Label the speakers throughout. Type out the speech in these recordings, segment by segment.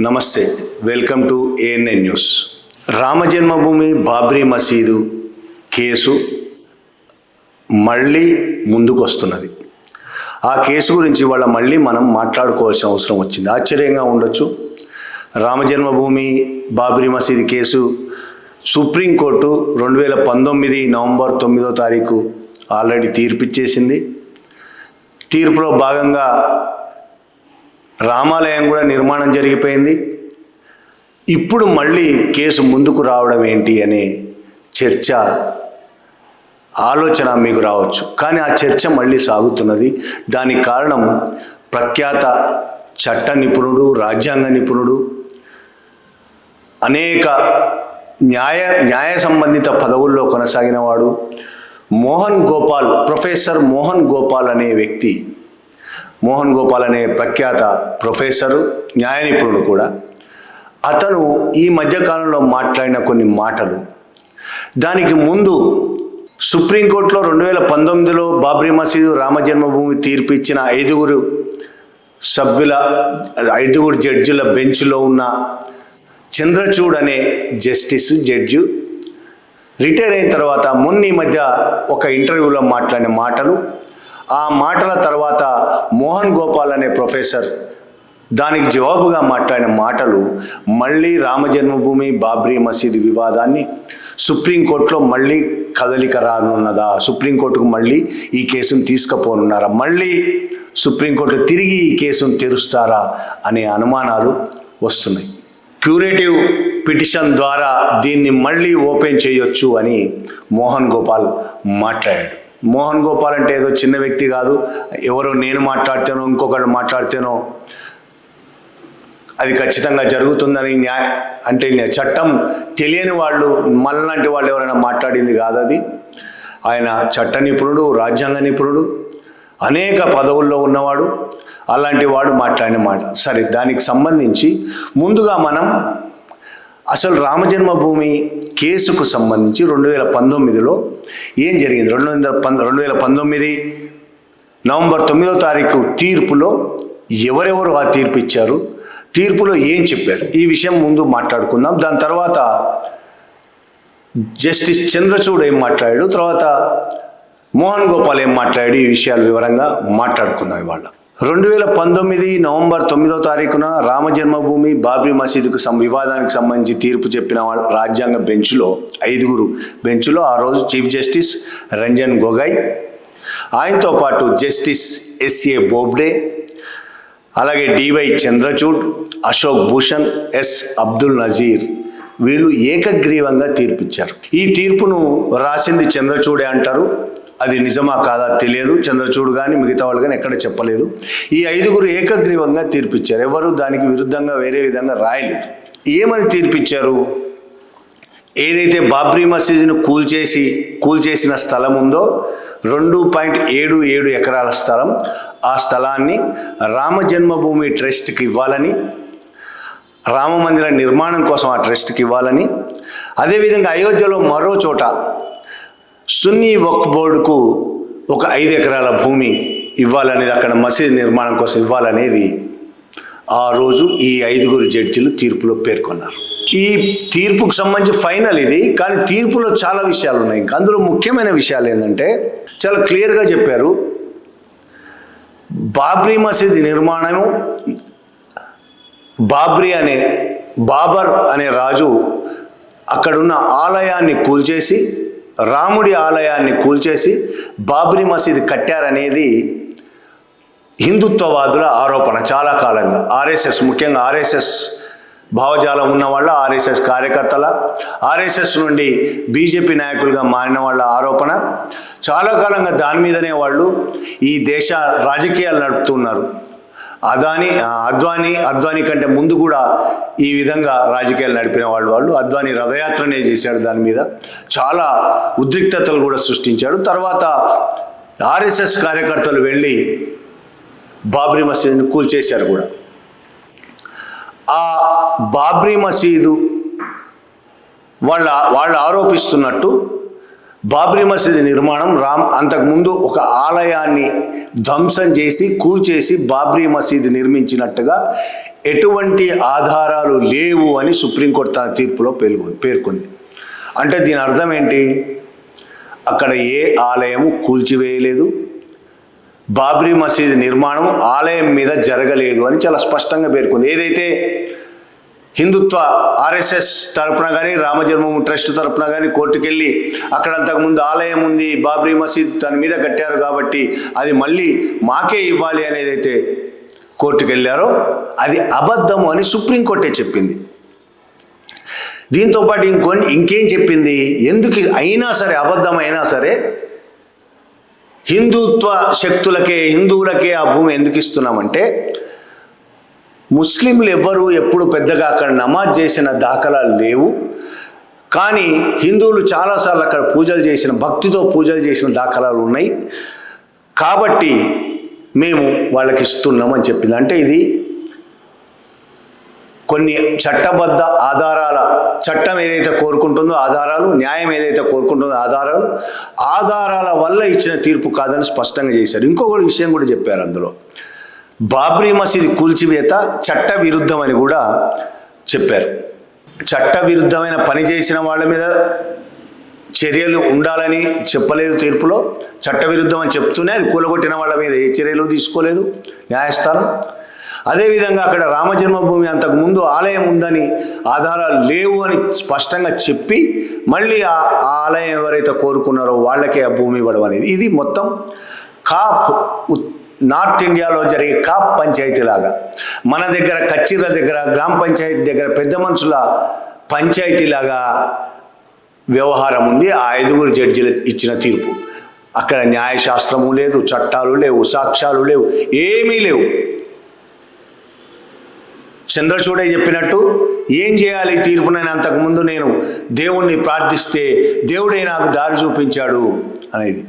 Speaker 1: నమస్తే welcome to ANN news. Ramjanmabhoomi Babri మసీదు case మళ్ళీ ముందుకు వస్తున్నది ఆ కేసు గురించి వాళ్ళ మళ్ళీ మనం మాట్లాడుకోవాల్సిన అవసరం వచ్చింది. ఆశ్చర్యంగా ఉండొచ్చు. రామజన్మభూమి బాబ్రీ మసీదు కేసు సుప్రీంకోర్టు రెండు వేల పంతొమ్మిది నవంబర్ తొమ్మిదో తారీఖు ఆల్రెడీ తీర్పిచ్చేసింది. తీర్పులో భాగంగా రామాలయం కూడా నిర్మాణం జరిగిపోయింది. ఇప్పుడు మళ్ళీ కేసు ముందుకు రావడం ఏంటి అనే చర్చ ఆలోచన మీకు రావచ్చు. కానీ ఆ చర్చ మళ్ళీ సాగుతున్నది. దానికి కారణం ప్రఖ్యాత చట్ట నిపుణుడు రాజ్యాంగ నిపుణుడు అనేక న్యాయ న్యాయ సంబంధిత పదవుల్లో కొనసాగినవాడు మోహన్ గోపాల్ ప్రొఫెసర్ మోహన్ గోపాల్ అనే వ్యక్తి మోహన్ గోపాల్ అనే ప్రఖ్యాత ప్రొఫెసరు న్యాయ నిపుణుడు కూడా. అతను ఈ మధ్యకాలంలో మాట్లాడిన కొన్ని మాటలు. దానికి ముందు సుప్రీంకోర్టులో రెండు వేల పంతొమ్మిదిలో బాబ్రీ మసీదు రామజన్మభూమి తీర్పు ఇచ్చిన ఐదుగురు సభ్యుల ఐదుగురు జడ్జిల బెంచ్లో ఉన్న చంద్రచూడ్ అనే జస్టిస్ జడ్జి రిటైర్ అయిన తర్వాత మొన్న ఈ మధ్య ఒక ఇంటర్వ్యూలో మాట్లాడిన మాటలు. ఆ మాటల తర్వాత మోహన్ గోపాల్ అనే ప్రొఫెసర్ దానికి జవాబుగా మాట్లాడిన మాటలు మళ్ళీ రామజన్మభూమి బాబ్రీ మసీదు వివాదాన్ని సుప్రీంకోర్టులో మళ్ళీ కదలిక రానున్నదా? సుప్రీంకోర్టుకు మళ్ళీ ఈ కేసును తీసుకుపోనున్నారా? మళ్ళీ సుప్రీంకోర్టు తిరిగి ఈ కేసును తెరుస్తారా? అనే అనుమానాలు వస్తున్నాయి. క్యూరేటివ్ పిటిషన్ ద్వారా దీన్ని మళ్ళీ ఓపెన్ చేయొచ్చు అని మోహన్ గోపాల్ మాట్లాడాడు. మోహన్ గోపాల్ అంటే ఏదో చిన్న వ్యక్తి కాదు. ఎవరో నేను మాట్లాడితేనో ఇంకొకరు మాట్లాడితేనో అది ఖచ్చితంగా జరుగుతుందని న్యాయ అంటే చట్టం తెలియని వాళ్ళు మనలాంటి వాళ్ళు ఎవరైనా మాట్లాడింది కాదు అది. ఆయన చట్ట నిపుణుడు రాజ్యాంగ నిపుణుడు అనేక పదవుల్లో ఉన్నవాడు. అలాంటి వాడు మాట్లాడిన మాట. సరే దానికి సంబంధించి ముందుగా మనం అసలు రామజన్మభూమి కేసుకు సంబంధించి రెండు వేల పంతొమ్మిదిలో ఏం జరిగింది? రెండు వందల పంద రెండు వేల పంతొమ్మిది నవంబర్ తొమ్మిదో తారీఖు తీర్పులో ఎవరెవరు ఆ తీర్పు ఇచ్చారు తీర్పులో ఏం చెప్పారు? ఈ విషయం ముందు మాట్లాడుకుందాం. దాని తర్వాత జస్టిస్ చంద్రచూడ్ ఏం మాట్లాడాడు? తర్వాత మోహన్ గోపాల్ ఏం మాట్లాడి ఈ విషయాలు వివరంగా మాట్లాడుకుందాం ఇవాళ. రెండు వేల పంతొమ్మిది నవంబర్ తొమ్మిదో తారీఖున రామజన్మభూమి బాబ్రీ మసీదుకు సం వివాదానికి సంబంధించి తీర్పు చెప్పిన రాజ్యాంగ బెంచ్లో ఐదుగురు. బెంచ్లో ఆ రోజు చీఫ్ జస్టిస్ రంజన్ గొగై ఆయనతో పాటు జస్టిస్ ఎస్ఏ బోబ్డే అలాగే D Y Chandrachud Ashok Bhushan S Abdul Nazeer వీళ్ళు ఏకగ్రీవంగా తీర్పిచ్చారు. ఈ తీర్పును రాసింది చంద్రచూడే అంటారు. అది నిజమా కాదా తెలియదు. చంద్రచూడ్ కానీ మిగతా వాళ్ళు కానీ ఎక్కడ చెప్పలేదు. ఈ ఐదుగురు ఏకగ్రీవంగా తీర్పిచ్చారు. ఎవరు దానికి విరుద్ధంగా వేరే విధంగా రాయలేదు. ఏమని తీర్పిచ్చారు? ఏదైతే బాబ్రీ మసీదును కూల్చేసి కూల్చేసిన స్థలం ఉందో రెండు పాయింట్ ఏడు ఏడు ఎకరాల స్థలం. ఆ స్థలాన్ని రామ జన్మభూమి ట్రస్ట్కి ఇవ్వాలని రామ మందిర నిర్మాణం కోసం ఆ ట్రస్ట్కి ఇవ్వాలని. అదేవిధంగా అయోధ్యలో మరో చోట సున్నీ వక్ బోర్డుకు ఒక ఐదు ఎకరాల భూమి ఇవ్వాలనేది అక్కడ మసీద్ నిర్మాణం కోసం ఇవ్వాలనేది ఆ రోజు ఈ ఐదుగురు జడ్జిలు తీర్పులో పేర్కొన్నారు. ఈ తీర్పుకు సంబంధించి ఫైనల్ ఇది కానీ తీర్పులో చాలా విషయాలు ఉన్నాయి. ఇంకా అందులో ముఖ్యమైన విషయాలు ఏంటంటే చాలా క్లియర్గా చెప్పారు. బాబ్రీ మసీద్ నిర్మాణము బాబ్రీ అనే బాబర్ అనే రాజు అక్కడున్న ఆలయాన్ని కూల్చేసి రాముడి ఆలయాన్ని కూల్చేసి బాబ్రీ మసీద్ కట్టారనేది హిందుత్వవాదుల ఆరోపణ చాలా కాలంగా. ఆర్ఎస్ఎస్ ముఖ్యంగా ఆర్ఎస్ఎస్ భావజాలం ఉన్న వాళ్ళ ఆర్ఎస్ఎస్ కార్యకర్తల ఆర్ఎస్ఎస్ నుండి బీజేపీ నాయకులుగా మారిన వాళ్ళ ఆరోపణ చాలా కాలంగా దాని మీదనే వాళ్ళు ఈ దేశ రాజకీయాలు నడుపుతున్నారు అదాని అద్వానీ అద్వానీ కంటే ముందు కూడా ఈ విధంగా రాజకీయాలు నడిపిన వాళ్ళు వాళ్ళు. అద్వానీ రథయాత్రనే చేశాడు దాని మీద. చాలా ఉద్రిక్తతలు కూడా సృష్టించాడు. తర్వాత ఆర్ఎస్ఎస్ కార్యకర్తలు వెళ్ళి బాబ్రీ మసీదుని కూల్చేశారు కూడా. ఆ బాబ్రీ మసీదు వాళ్ళ వాళ్ళు ఆరోపిస్తున్నట్టు బాబ్రీ మసీదు నిర్మాణం రామ్ అంతకుముందు ఒక ఆలయాన్ని ధ్వంసం చేసి కూల్చేసి బాబ్రీ మసీదు నిర్మించినట్టుగా ఎటువంటి ఆధారాలు లేవు అని సుప్రీంకోర్టు తన తీర్పులో పేర్కొ పేర్కొంది. అంటే దీని అర్థం ఏంటి? అక్కడ ఏ ఆలయము కూల్చివేయలేదు. బాబ్రీ మసీద్ నిర్మాణం ఆలయం మీద జరగలేదు అని చాలా స్పష్టంగా పేర్కొంది. ఏదైతే హిందుత్వ ఆర్ఎస్ఎస్ తరపున కానీ రామజన్మభూమి ట్రస్ట్ తరపున కానీ కోర్టుకెళ్ళి అక్కడ అంతకుముందు ఆలయం ఉంది బాబ్రీ మసీద్ దాని మీద కట్టారు కాబట్టి అది మళ్ళీ మాకే ఇవ్వాలి అనేది అయితే కోర్టుకెళ్ళారో అది అబద్ధము అని సుప్రీంకోర్టే చెప్పింది. దీంతో పాటు ఇంకొన్ని ఇంకేం చెప్పింది? ఎందుకు అయినా సరే అబద్ధం అయినా సరే హిందుత్వ శక్తులకే హిందువులకే ఆ భూమి ఎందుకు ఇస్తున్నామంటే ముస్లింలు ఎవ్వరూ ఎప్పుడు పెద్దగా అక్కడ నమాజ్ చేసిన దాఖలాలు లేవు. కానీ హిందువులు చాలాసార్లు అక్కడ పూజలు చేసిన భక్తితో పూజలు చేసిన దాఖలాలు ఉన్నాయి. కాబట్టి మేము వాళ్ళకి ఇస్తున్నామని చెప్పింది. అంటే ఇది కొన్ని చట్టబద్ధ ఆధారాల చట్టం ఏదైతే కోరుకుంటుందో ఆధారాలు న్యాయం ఏదైతే కోరుకుంటుందో ఆధారాలు ఆధారాల వల్ల ఇచ్చిన తీర్పు కాదని స్పష్టంగా చేశారు. ఇంకొకటి విషయం కూడా చెప్పారు అందులో. బాబ్రీ మసీద్ కూల్చివేత చట్ట విరుద్ధమని కూడా చెప్పారు. చట్ట విరుద్ధమైన పని చేసిన వాళ్ళ మీద చర్యలు ఉండాలని చెప్పలేదు తీర్పులో. చట్టవిరుద్ధం అని చెప్తూనే అది కూలగొట్టిన వాళ్ళ మీద ఏ చర్యలు తీసుకోలేదు. న్యాయస్థానం. అదేవిధంగా అక్కడ రామజన్మభూమి అంతకు ముందు ఆలయం ఉందని ఆధారాలు లేవు అని స్పష్టంగా చెప్పి మళ్ళీ ఆ ఆలయం ఎవరైతే కోరుకున్నారో వాళ్ళకే ఆ భూమి ఇవ్వడం అనేది. ఇది మొత్తం కాప్ నార్త్ ఇండియాలో జరిగే కాప్ పంచాయతీ లాగా మన దగ్గర కచ్చీల దగ్గర గ్రామ పంచాయతీ దగ్గర పెద్ద మనుషుల పంచాయతీ లాగా వ్యవహారం ఉంది. ఆ ఐదుగురు జడ్జీలు ఇచ్చిన తీర్పు. అక్కడ న్యాయశాస్త్రము లేదు చట్టాలు లేవు సాక్ష్యాలు లేవు ఏమీ లేవు. చంద్రచూడే చెప్పినట్టు ఏం చేయాలి ఈ అంతకుముందు నేను దేవుణ్ణి ప్రార్థిస్తే దేవుడే నాకు దారి చూపించాడు అనేది.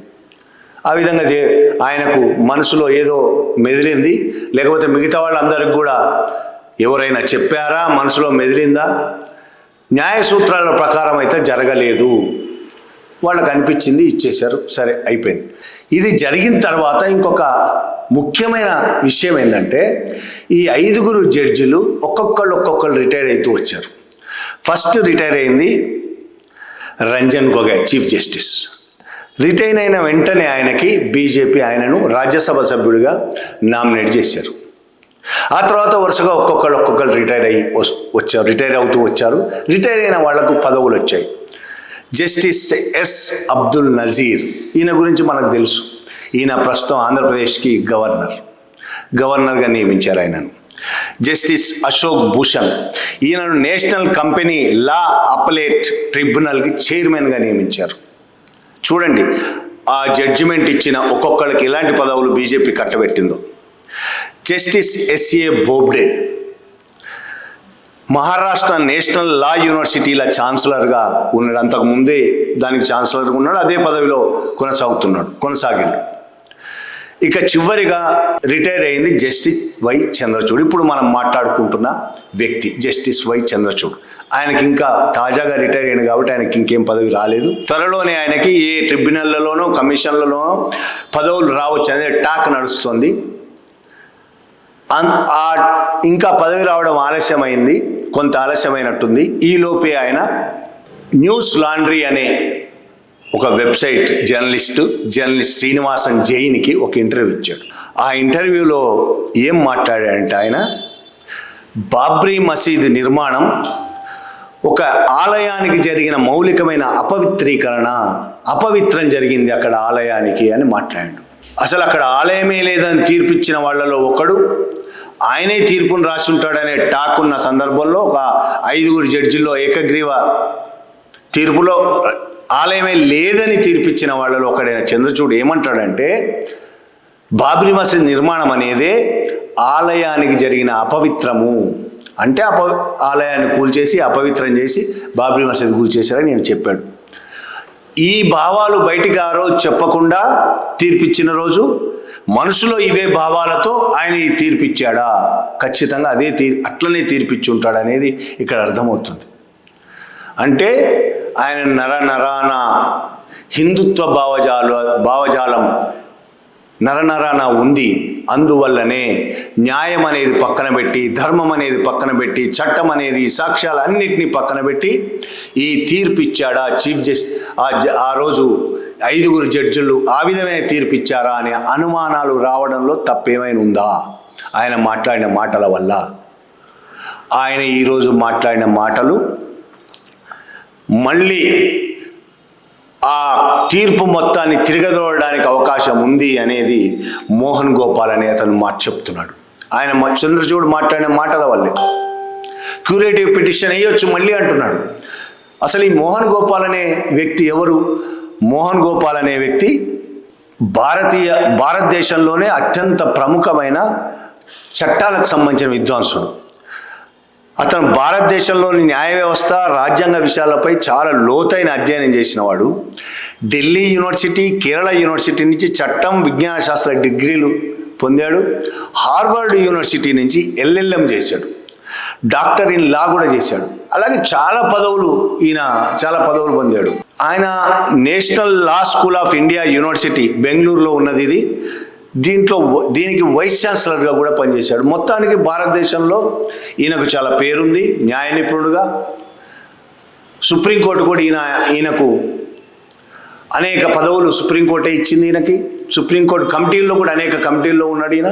Speaker 1: ఆ విధంగా ఆయనకు మనసులో ఏదో మెదిలింది. లేకపోతే మిగతా వాళ్ళందరికి కూడా ఎవరైనా చెప్పారా? మనసులో మెదిలిందా? న్యాయ సూత్రాల ప్రకారం అయితే జరగలేదు. వాళ్ళకు అనిపించింది ఇచ్చేశారు. సరే అయిపోయింది. ఇది జరిగిన తర్వాత ఇంకొక ముఖ్యమైన విషయం ఏంటంటే ఈ ఐదుగురు జడ్జిలు ఒక్కొక్కళ్ళు ఒక్కొక్కళ్ళు రిటైర్ అవుతూ వచ్చారు. ఫస్ట్ రిటైర్ అయింది Ranjan Gogoi chief justice. Retain అయిన వెంటనే ఆయనకి బీజేపీ ఆయనను రాజ్యసభ సభ్యుడిగా నామినేట్ చేశారు. ఆ తర్వాత వరుసగా ఒక్కొక్కళ్ళు ఒక్కొక్కరు రిటైర్ అయ్యి వచ్చారు రిటైర్ అవుతూ వచ్చారు. రిటైర్ అయిన వాళ్ళకు పదవులు వచ్చాయి. జస్టిస్ ఎస్ అబ్దుల్ నజీర్ ఈయన గురించి మనకు తెలుసు. ఈయన ప్రస్తుతం ఆంధ్రప్రదేశ్కి గవర్నర్. గవర్నర్గా నియమించారు ఆయనను. జస్టిస్ అశోక్ భూషణ్ ఈయనను నేషనల్ కంపెనీ లా అపలేట్ ట్రిబ్యునల్కి చైర్మన్గా నియమించారు. చూడండి ఆ జడ్జిమెంట్ ఇచ్చిన ఒక్కొక్కరికి ఎలాంటి పదవులు BJP కట్టబెట్టిందో. Justice S A Bobde Maharashtra national law యూనివర్సిటీల ఛాన్సలర్గా ఉన్నాడు. అంతకు ముందే దానికి ఛాన్సలర్గా ఉన్నాడు అదే పదవిలో కొనసాగుతున్నాడు కొనసాగిండు. ఇక చివరిగా రిటైర్ అయింది జస్టిస్ వై చంద్రచూడ్. ఇప్పుడు మనం మాట్లాడుకుంటున్న వ్యక్తి జస్టిస్ వై చంద్రచూడ్. ఆయనకి ఇంకా తాజాగా రిటైర్ అయ్యింది కాబట్టి ఆయనకి ఇంకేం పదవి రాలేదు. త్వరలోనే ఆయనకి ఏ ట్రిబ్యునల్లలోనో కమిషన్లలోనో పదవులు రావచ్చు అనేది టాక్ నడుస్తుంది. ఇంకా పదవి రావడం ఆలస్యమైంది కొంత ఆలస్యమైనట్టుంది. ఈ లోపే ఆయన న్యూస్ లాండ్రీ అనే ఒక వెబ్సైట్ జర్నలిస్టు జర్నలిస్ట్ శ్రీనివాసన్ జైన్కి ఒక ఇంటర్వ్యూ ఇచ్చాడు. ఆ ఇంటర్వ్యూలో ఏం మాట్లాడాడంటే ఆయన? బాబ్రీ మసీదు నిర్మాణం ఒక ఆలయానికి జరిగిన మౌలికమైన అపవిత్రీకరణ అపవిత్రం జరిగింది అక్కడ ఆలయానికి అని మాట్లాడాడు. అసలు అక్కడ ఆలయమే లేదని తీర్పిచ్చిన వాళ్ళలో ఒకడు ఆయనే తీర్పును రాసుంటాడనే టాక్ ఉన్న సందర్భంలో ఒక ఐదుగురు జడ్జిల్లో ఏకగ్రీవ తీర్పులో ఆలయమే లేదని తీర్పిచ్చిన వాళ్ళలో ఒకడైన చంద్రచూడు ఏమంటాడంటే బాబ్రీ మసీద్ నిర్మాణం అనేదే ఆలయానికి జరిగిన అపవిత్రము. అంటే అప ఆలయాన్ని కూల్చేసి అపవిత్రం చేసి బాబ్రీ మసీద్ కూల్చేశారని నేను చెప్పాడు ఈ భావాలు బయటికి ఆ రోజు చెప్పకుండా తీర్పిచ్చిన రోజు మనసులో ఇవే భావాలతో ఆయన ఈ తీర్పిచ్చాడా? ఖచ్చితంగా అదే తీర్ అట్లనే తీర్పిచ్చి ఉంటాడనేది ఇక్కడ అర్థమవుతుంది. అంటే ఆయన నర నరాన హిందుత్వ భావజాల భావజాలం నరనరాన ఉంది. అందువల్లనే న్యాయం అనేది పక్కన పెట్టి ధర్మం అనేది పక్కన పెట్టి చట్టం అనేది సాక్ష్యాలు అన్నిటినీ పక్కన పెట్టి ఈ తీర్పు ఇచ్చాడా చీఫ్ జస్టిస్ ఆ జ- ఆ రోజు ఐదుగురు జడ్జిలు ఆ విధమైన తీర్పు ఇచ్చారా అనే అనుమానాలు రావడంలో తప్పేమైనా ఉందా? ఆయన మాట్లాడిన మాటల వల్ల. ఆయన ఈరోజు మాట్లాడిన మాటలు మళ్ళీ ఆ తీర్పు మొత్తాన్ని తిరగదోడడానికి అవకాశం ఉంది అనేది మోహన్ గోపాల్ అనే అతను మాట చెప్తున్నాడు. ఆయన మ- చంద్రచూడ్ మాట్లాడిన మాటల వల్లే. క్యూరేటివ్ పిటిషన్ వేయొచ్చు మళ్ళీ అంటున్నాడు. అసలు ఈ మోహన్ గోపాల్ అనే వ్యక్తి ఎవరు? మోహన్ గోపాల్ అనే వ్యక్తి భారతీయ భారతదేశంలోనే అత్యంత ప్రముఖమైన చట్టాలకు సంబంధించిన విద్వాంసుడు. అతను భారతదేశంలోని న్యాయ వ్యవస్థ రాజ్యాంగ విషయాలపై చాలా లోతైన అధ్యయనం చేసినవాడు. ఢిల్లీ యూనివర్సిటీ కేరళ యూనివర్సిటీ నుంచి చట్టం విజ్ఞాన శాస్త్ర డిగ్రీలు పొందాడు. హార్వర్డ్ యూనివర్సిటీ నుంచి ఎల్ఎల్ఎం చేశాడు. డాక్టర్ ఇన్ లా కూడా చేశాడు. అలాగే చాలా పదవులు ఈయన చాలా పదవులు పొందాడు. ఆయన national law school of India university బెంగళూరులో ఉన్నది ఇది. దీంట్లో వ- దీనికి వైస్ ఛాన్సలర్గా కూడా పనిచేశాడు. మొత్తానికి భారతదేశంలో ఈయనకు చాలా పేరుంది న్యాయ నిపుణుడుగా. సుప్రీంకోర్టు కూడా ఈయన ఈయనకు అనేక పదవులు సుప్రీంకోర్టే ఇచ్చింది ఈయనకి. సుప్రీంకోర్టు కమిటీల్లో కూడా అనేక కమిటీల్లో ఉన్నాడు ఈయన.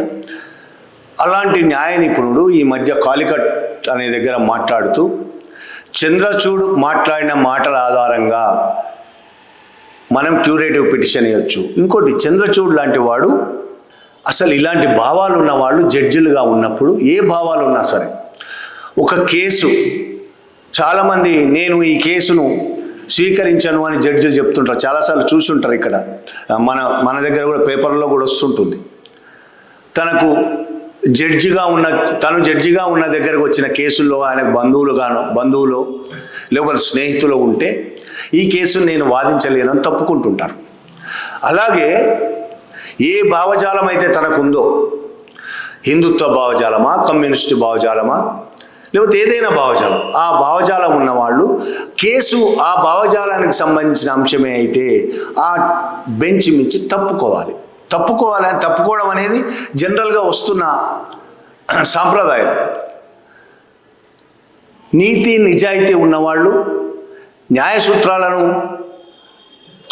Speaker 1: అలాంటి న్యాయ నిపుణుడు ఈ మధ్య కాలికట్ అనే దగ్గర మాట్లాడుతూ చంద్రచూడు మాట్లాడిన మాటల ఆధారంగా మనం క్యూరేటివ్ పిటిషన్ ఇవ్వచ్చు ఇంకోటి చంద్రచూడ్ లాంటి వాడు అసలు ఇలాంటి భావాలు ఉన్న వాళ్ళు జడ్జిలుగా ఉన్నప్పుడు ఏ భావాలు ఉన్నా సరే ఒక కేసు చాలామంది నేను ఈ కేసును స్వీకరించను అని జడ్జిలు చెప్తుంటారు చాలాసార్లు చూసుంటారు ఇక్కడ. మన మన దగ్గర కూడా పేపర్లో కూడా వస్తుంటుంది. తనకు జడ్జిగా ఉన్న తను జడ్జిగా ఉన్న దగ్గరకు వచ్చిన కేసుల్లో ఆయనకు బంధువులు గాను బంధువులు లేకపోతే స్నేహితులు ఉంటే ఈ కేసును నేను వాదించలేనని తప్పుకుంటుంటారు. అలాగే ఏ భావజాలం అయితే తనకుందో హిందుత్వ భావజాలమా కమ్యూనిస్టు భావజాలమా లేకపోతే ఏదైనా భావజాలం ఆ భావజాలం ఉన్నవాళ్ళు కేసు ఆ భావజాలానికి సంబంధించిన అంశమే అయితే ఆ బెంచ్ మించి తప్పుకోవాలి. తప్పుకోవాలి అని తప్పుకోవడం అనేది జనరల్గా వస్తున్న సాంప్రదాయం. నీతి నిజాయితీ ఉన్నవాళ్ళు న్యాయ సూత్రాలను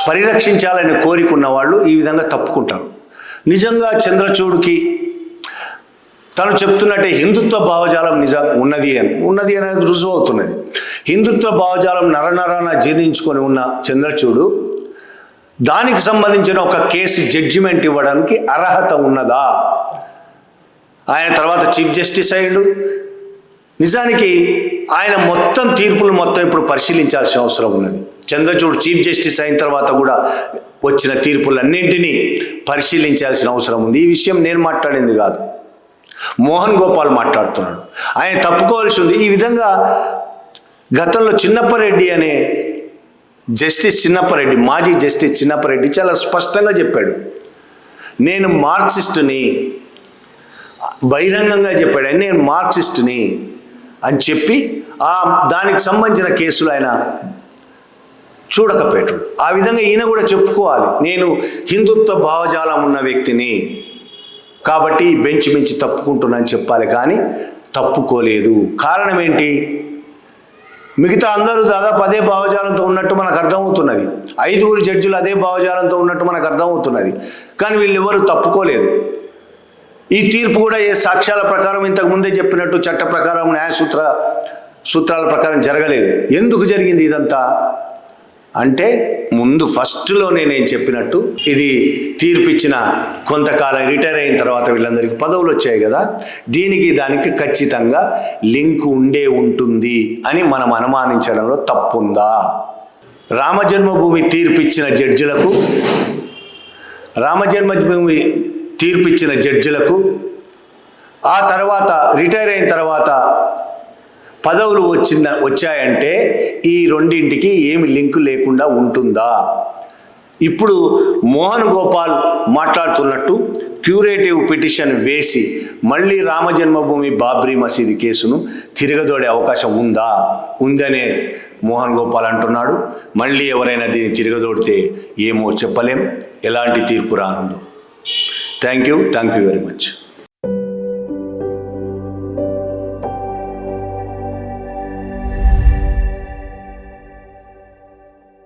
Speaker 1: పరిరక్షించాలనే కోరిక ఉన్నవాళ్ళు ఈ విధంగా తప్పుకుంటారు. నిజంగా చంద్రచూడుకి తను చెప్తున్నట్టే హిందుత్వ భావజాలం నిజ ఉన్నది అని ఉన్నది అనేది రుజువు అవుతున్నది. హిందుత్వ భావజాలం నరనరాన జీర్ణించుకొని ఉన్న చంద్రచూడు దానికి సంబంధించిన ఒక కేసు జడ్జిమెంట్ ఇవ్వడానికి అర్హత ఉన్నదా? ఆయన తర్వాత చీఫ్ జస్టిస్ అయ్యాడు. నిజానికి ఆయన మొత్తం తీర్పులు మొత్తం ఇప్పుడు పరిశీలించాల్సిన అవసరం ఉన్నది. చంద్రచూడ్ చీఫ్ జస్టిస్ అయిన తర్వాత కూడా వచ్చిన తీర్పులన్నింటినీ పరిశీలించాల్సిన అవసరం ఉంది. ఈ విషయం నేను మాట్లాడింది కాదు. మోహన్ గోపాల్ మాట్లాడుతున్నాడు. ఆయన తప్పుకోవాల్సి ఉంది. ఈ విధంగా గతంలో చిన్నప్పరెడ్డి అనే జస్టిస్ చిన్నప్పరెడ్డి మాజీ జస్టిస్ చిన్నప్పరెడ్డి చాలా స్పష్టంగా చెప్పాడు. నేను మార్క్సిస్టుని బహిరంగంగా చెప్పాడు. నేను మార్క్సిస్టుని అని చెప్పి ఆ దానికి సంబంధించిన కేసులు ఆయన చూడకపోయేటాడు ఆ విధంగా ఈయన కూడా చెప్పుకోవాలి నేను హిందుత్వ భావజాలం ఉన్న వ్యక్తిని. కాబట్టి బెంచ్ మించి తప్పుకుంటున్నాను చెప్పాలి కానీ తప్పుకోలేదు. కారణం ఏంటి? మిగతా అందరూ దాదాపు అదే భావజాలంతో ఉన్నట్టు మనకు అర్థమవుతున్నది. ఐదుగురు జడ్జిలు అదే భావజాలంతో ఉన్నట్టు మనకు అర్థమవుతున్నది. కానీ వీళ్ళు ఎవరు తప్పుకోలేదు. ఈ తీర్పు కూడా ఏ సాక్ష్యాల ప్రకారం ఇంతకు ముందే చెప్పినట్టు చట్ట ప్రకారం న్యాయ సూత్ర సూత్రాల ప్రకారం జరగలేదు. ఎందుకు జరిగింది ఇదంతా? అంటే ముందు ఫస్ట్లోనే నేను చెప్పినట్టు ఇది తీర్పిచ్చిన కొంతకాలం రిటైర్ అయిన తర్వాత వీళ్ళందరికీ పదవులు వచ్చాయి కదా. దీనికి దానికి ఖచ్చితంగా లింక్ ఉండే ఉంటుంది అని మనం అనుమానించడంలో తప్పుందా? రామజన్మభూమి తీర్పిచ్చిన జడ్జిలకు రామజన్మభూమి తీర్పిచ్చిన జడ్జిలకు ఆ తర్వాత రిటైర్ అయిన తర్వాత పదవులు వచ్చింద వచ్చాయంటే ఈ రెండింటికి ఏమి లింకు లేకుండా ఉంటుందా? ఇప్పుడు మోహన్ గోపాల్ మాట్లాడుతున్నట్టు క్యూరేటివ్ పిటిషన్ వేసి మళ్ళీ రామజన్మభూమి బాబ్రీ మసీదు కేసును తిరగదోడే అవకాశం ఉందా? ఉందనే మోహన్ గోపాల్ అంటున్నాడు. మళ్ళీ ఎవరైనా దీన్ని తిరగదోడితే ఏమో చెప్పలేం. ఎలాంటి తీర్పు రానుందో. Thank you. Thank you very much.